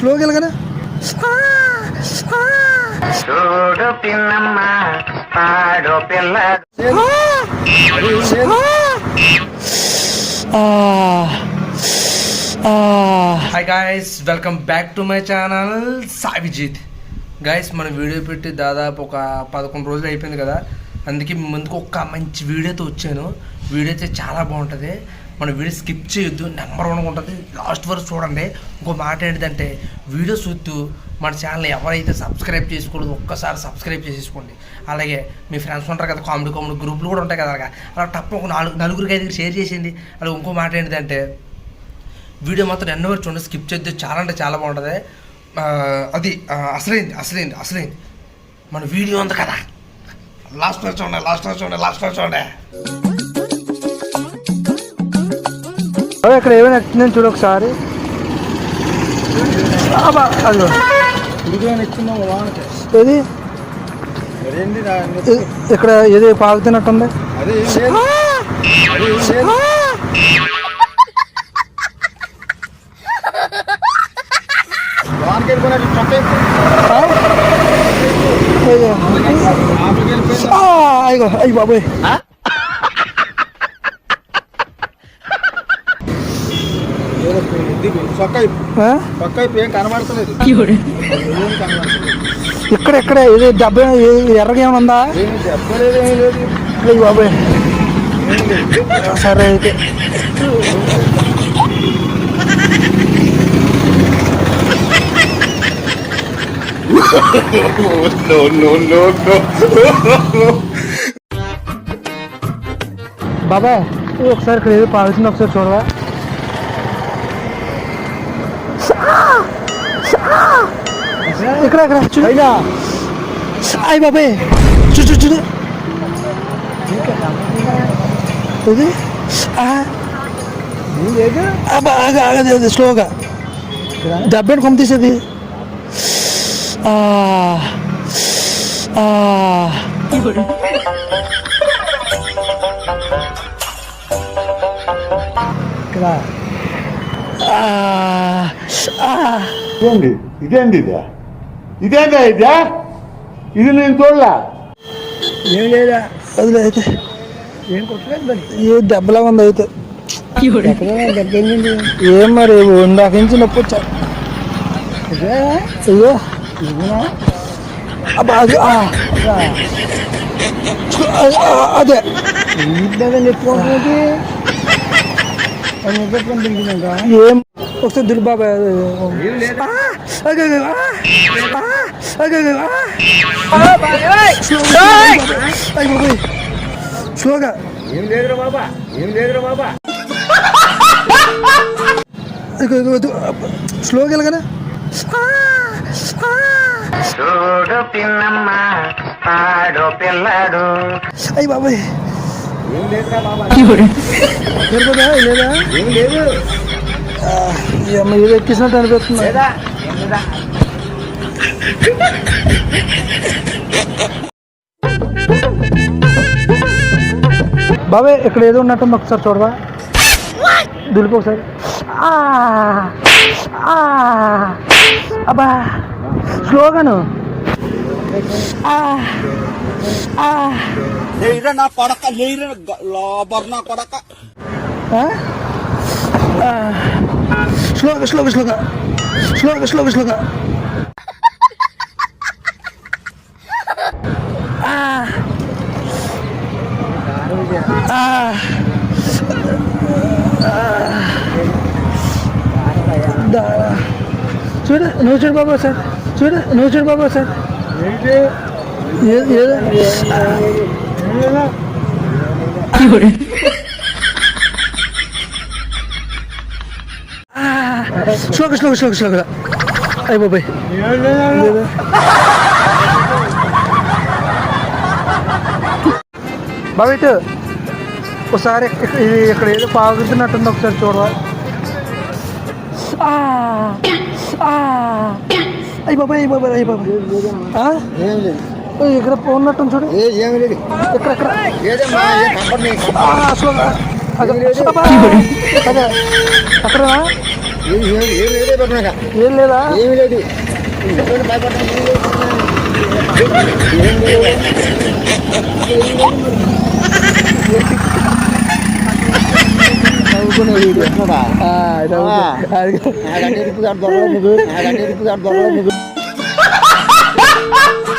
స్లోగా వెళ్ళగానే చూడు పిన్నమ్మ పాడు పిల్ల. Hi guys welcome back to my channel Savijit guys మన వీడియో పెట్టి దాదాపు ఒక పదకొండు రోజులు అయిపోయింది కదా. అందుకే ముందుకు ఒక మంచి వీడియోతో వచ్చాను. వీడియో అయితే చాలా బాగుంటుంది. మన వీడియో స్కిప్ చేయొద్దు నెంబర్ వన్ ఉంటుంది. లాస్ట్ వరకు చూడండి. ఇంకో మాట ఏంటంటే వీడియో చూస్తూ మన ఛానల్ ఎవరైతే సబ్స్క్రైబ్ చేసుకోలేదు ఒక్కసారి సబ్స్క్రైబ్ చేసేసుకోండి. అలాగే మీ ఫ్రెండ్స్ ఉంటారు కదా కామెడీ కామెడీ గ్రూపులు కూడా ఉంటాయి కదా అలాగా. అలా తప్ప ఒక నాలుగు నలుగురికి ఐదుగురు షేర్ చేసేయండి. అలాగే ఇంకో మాట ఏంటిదంటే వీడియో మాత్రం ఎన్నో వరకు చూడండి స్కిప్ చేద్దాం చాలా అంటే చాలా బాగుంటుంది. అది అసలేంది అసలైంది అసలైంది అసలైంది. మన వీడియో ఉంది కదా. లాస్ట్ వరకు చూడండి లాస్ట్ వరకు చూడండి లాస్ట్ వరకు చూడండి ఇక్కడ ఏమైనా వచ్చిందని చూడు ఒకసారి. ఏది? ఇక్కడ ఏది పాగుతున్నట్టుంది? అయ్యో అయ్యి బాబోయ్. ఇక్కడ ఇక్కడ ఇది డబ్బా ఇది ఎర్రగా ఏమైనా ఉందా అయ్యి బాబోయ్. సరే అయితే. బాబా ఇది ఒకసారి ఇక్కడ ఏదో పాగుతుంది ఒకసారి చూడవా? ఇక్కడ ఇక్కడ చూడు. అయ్యి బాబాయ్. చూ చూ చూడు. ఇది? ఆగ ఆగదు అది స్లోగా. దెబ్బని కొమ్మ తీసేది. ఇదేంటి ఇదేంటి ఇదే? ఇదేంటా ఇదే? ఇది నేను చూడలే. ఏం లేదా వదిలే అయితే ఏం కొట్టలేదు మరి? ఏ దెబ్బలా ఉంది అయితే. ఏం మరి ఇందాక నుంచి నొప్పి వచ్చా అయ్యో. అబ్బా అది అదే. ఏం ఒకసారి దుర్బాబా స్లోగా. ఏం లేదురా బాబా? ఏం లేదురా బాబా? స్లోగా వెళ్ళగానే చూడు పిన్నమ్మ పాడు పిల్లడు. అయ్యి బాబాయ్. ఏం లేదురా బాబా? లేదా? ఏం లేదు. ఏదో ఎక్కిసినట్టు అనిపిస్తుంది. బాబాయ్ ఇక్కడ ఏదో ఉన్నట్టుంది ఒకసారి చూడవా? దులిపి ఒకసారి. ఆ, ఆ, అబ్బా స్లోగాను. ఆ, ఆ, లేరా నా కొడక లేరా లోబర్ నా కొడక. ఆ? ఆ, స్లోగా స్లోగా స్లోగా స్లోగా స్లోగా స్లోగా ఆ. ఆ. దా- చూడు నువ్వు చూడు బాబా సార్ చూడు నువ్వు చూడు బాబా సార్ ఏ- ఏదో స్లోగా అయ్యి బాబాయ్ లేదా? బాబా ఇటు ఒకసారి ఇది ఇక్కడ ఏదో పాగుతున్నట్టుంది ఒకసారి చూడవా ఆ, ఆ. అయ్యి బాబాయ్ అయ్యి బాబాయ్ అయ్యి? ఓయ్, ఇక్కడ ఉన్నట్టుంది చూడు. ఏం లేదు. ఇక్కడ ఇక్కడ. అక్కడ ఏం లేదా? ఏమి లేదు. నవ్వుకునే వీడియో. అది